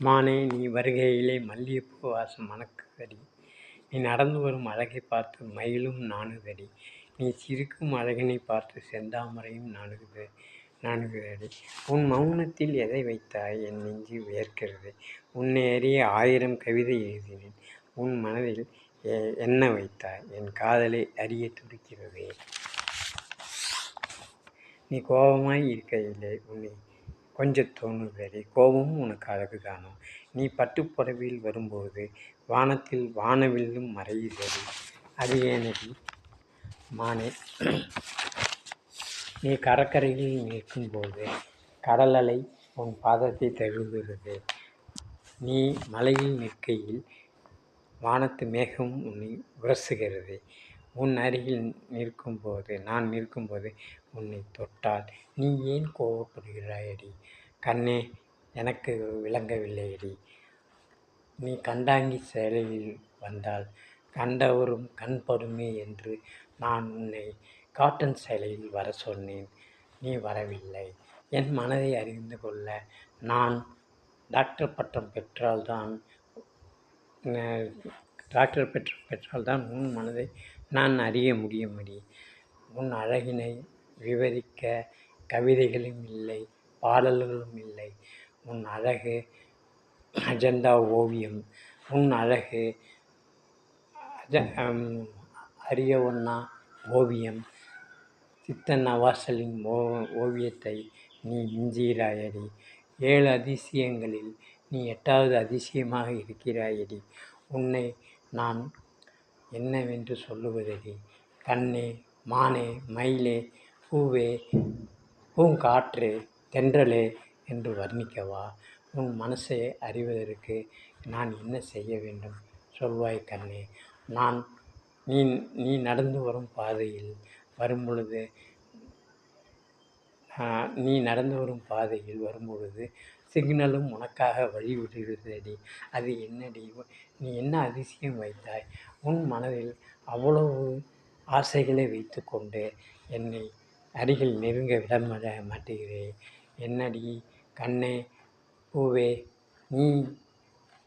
மானே நீ வருகையிலே மல்லிகைப்பூ வாசம் மணக்குதடி. நீ நடந்து வரும் அழகை பார்த்து மயிலும் நாணுதடி. நீ சிரிக்கும் அழகினை பார்த்து செந்தாமரையும் நாணுகுது நாணுகுதடி. உன் மௌனத்தில் எதை வைத்தாய்? என் நெஞ்சு வியர்க்கிறது. உன்னை அறிய ஆயிரம் கவிதை எழுதினேன். உன் மனதில் எ- என்ன வைத்தாய்? என் காதலை அறிய துடிக்கிறதே. நீ கோபமாய் இருக்கையிலே உன்னை கொஞ்சம் தோணுதடி கோபமும் உனக்கு அழகு காணும். நீ பட்டுப் புடவையில் வரும்போது வானத்தில் வானவில்லும் மறையுதடி அது ஏனடி? மானே நீ கடற்கரையில் நிற்கும்போது கடல் அலை உன் பாதத்தை தழுவுகிறது. நீ மலையில் நிற்கையில் வானத்து மேகம் உன்னை உரசுகிறது. உன் அருகில் நிற்கும்போது நான் நிற்கும்போது உன்னை தொட்டால் நீ ஏன் கோபப்படுகிறாயடி கண்ணே எனக்கு விளங்கவில்லையடி. நீ கண்டாங்கி சேலையில் வந்தால் கண்டவரும் கண்படுமே என்று நான் உன்னை காட்டன் சேலையில் வர சொன்னேன். நீ வரவில்லை. என் மனதை அறிந்து கொள்ள நான் டாக்டர் பட்டம் பெற்றால்தான் டாக்டர் பெற்ற பெற்றால்தான் உன் மனதை நான் அறிய முடியும்படி உன் அழகினை விவரிக்க கவிதைகளும் இல்லை பாடல்களும் இல்லை. உன் அழகு அஜந்தா ஓவியம். உன் அழகு அஜ அரிய ஒன்னா ஓவியம். சித்தன் நவாசலின் ஓ ஓவியத்தை நீ மிஞ்சுகிறாயடி. ஏழு அதிசயங்களில் நீ எட்டாவது அதிசயமாக இருக்கிறாயடி. உன்னை நான் என்னவென்று சொல்லுவதடி கண்ணே மானே மயிலே பூவே பூங்காற்றே தென்றலே என்று வர்ணிக்கவா? உன் மனசை அறிவதற்கு நான் என்ன செய்ய வேண்டும்? சொல்வாய் கண்ணே. நான் நீ நீ நடந்து வரும் பாதையில் வரும்பொழுது நீ நடந்து வரும் பாதையில் வரும்பொழுது சிக்னலும் உனக்காக வழிவிடுகிறதடி. அது என்னடி? நீ என்ன அதிசயம் வைத்தாய்? உன் மனதில் அவ்வளவு ஆசைகளை வைத்துக்கொண்டு என்னை அருகில் நெருங்க விட மாட்ட- என்னடி? கண்ணே பூவே நீ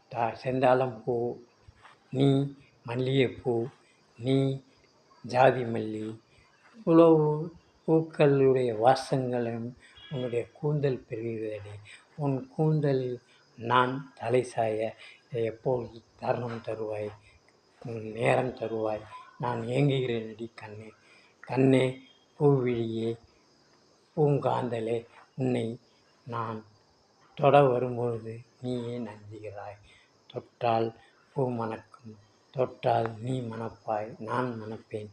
தா செந்தாளம் பூ நீ மல்லிகைப்பூ நீ ஜாதி மல்லி இவ்வளவு பூக்களுடைய வாசங்களும் உன்னுடைய கூந்தல் பெறுகிறதடி உன் கூந்தலில் நான் தலை சாய தருணம் தருவாய்? உன் நேரம் தருவாய். நான் ஏங்குகிறேனடி கண்ணே. கண்ணே பூவிழியே பூங்காந்தலே உன்னை நான் தொட வரும்பொழுது நீ ஏன் தொட்டால் பூ மணக்கும் தொட்டால் நீ மணப்பாய். நான் மணப்பேன்.